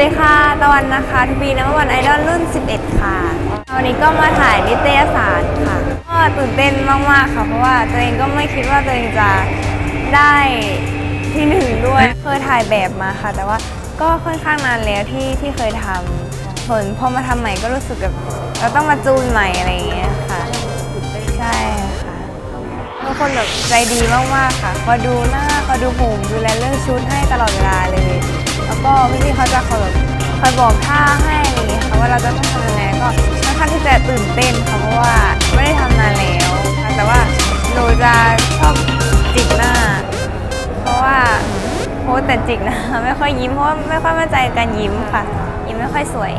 วันนะคะทูบีนัมวันไอดอลรุ่น 11 ค่ะ วันนี้ก็มาถ่ายนิตยสารค่ะ ก็ตื่นเต้นมากๆค่ะ เพราะว่าตัวเองก็ไม่คิดว่าตัวเองจะได้ที่หนึ่งด้วย เคยถ่ายแบบมาค่ะ แต่ว่าก็ค่อนข้างนานแล้วที่ที่เคยทำผลพอมาทำใหม่ก็รู้สึกแบบเราต้องมาจูนใหม่อะไรอย่างเงี้ยค่ะใช่ค่ะทุกคนแบบใจดีมากๆค่ะคอยดูหน้าคอยดูผมดูแลเรื่องชุดให้ตลอดเวลาเลย แล้วก็พี่ๆเขาจะคอยแบบคอยบอกท่าให้อะไรอย่างเงี้ยค่ะว่าเราจะต้องทำยังไงก็ค่อนข้างที่จะตื่นเต้นค่ะเพราะว่าไม่ได้ทำนานแล้วค่ะแต่ว่าหนูจะชอบจิกหน้า เพราะว่าโพสแต่จิกหนะไม่ค่อยยิ้มเพราะว่าไม่ค่อยมั่นใจในการยิ้มค่ะ ยิ้มไม่ค่อยสวย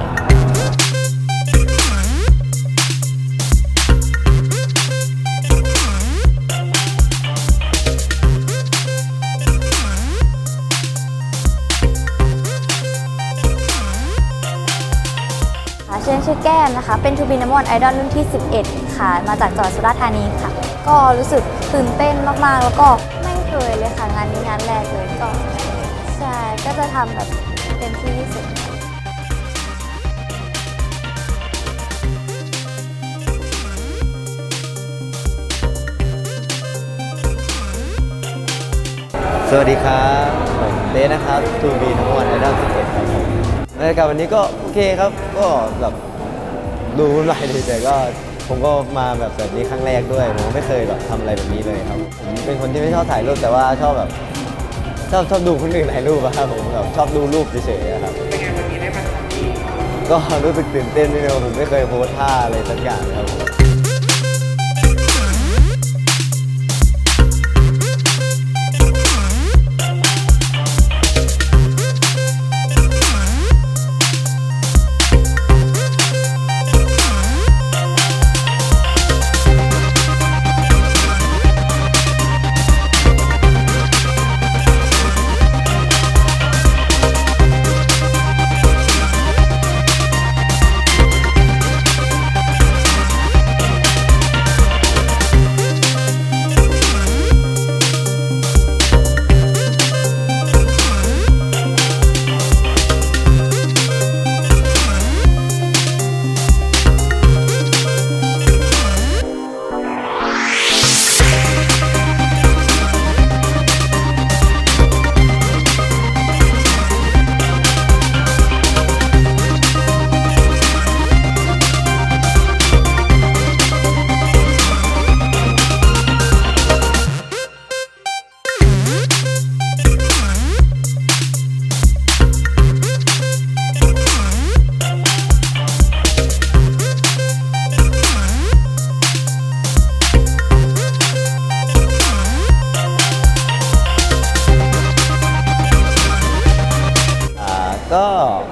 ชื่อชื่อแก้มนะคะ เป็นทูบีน m มอนไอดอลรุ่นที่ 11 ค่ะ มาจากจังหวัดสุราษฎร์ธานีค่ะ ก็รู้สึกตื่นเต้นมาก ๆ แล้วก็ไม่เคยเลยค่ะ งานนี้งานแรกเลยก็ใช่ ก็จะทำแบบเต็มที่ที่สุดสวัสดีครับผมเดนนะครับทูบีทั้งวันไอดอล11ครับผม บรรยากาศวันนี้ก็โอเคครับ ก็แบบดูวุ่นวายดีแต่ก็ผมก็มาแบบแบบนี้ครั้งแรกด้วยผมไม่เคยแบบทำอะไรแบบนี้เลยครับผมเป็นคนที่ไม่ชอบถ่ายรูปแต่ว่าชอบแบบชอบชอบดูคนอื่นถ่ายรูปอะครับผมแบบชอบดูรูปเฉยๆอะครับ เป็นไงวันนี้ได้มาก็รู้สึกตื่นเต้นนิดนึงผมไม่เคยโพสท่าอะไรสักอย่างครับผม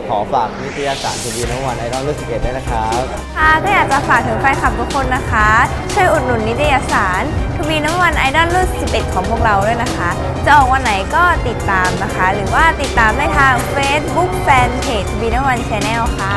ขอฝากนิตยสารทูบีทั้งวันไอดอลรุ่น11ด้วยนะครับค่ะก็อยากจะฝากถึงแฟนคลับทุกคนนะคะ ช่วยอุดหนุนนิตยสารทูบีน้ำวันไอดอลรุ่น11 ของพวกเราด้วยนะคะ จะออกวันไหนก็ติดตามนะคะ หรือว่าติดตามได้ทาง Facebook Fanpage ทูบีน้ำวัน Channel ค่ะ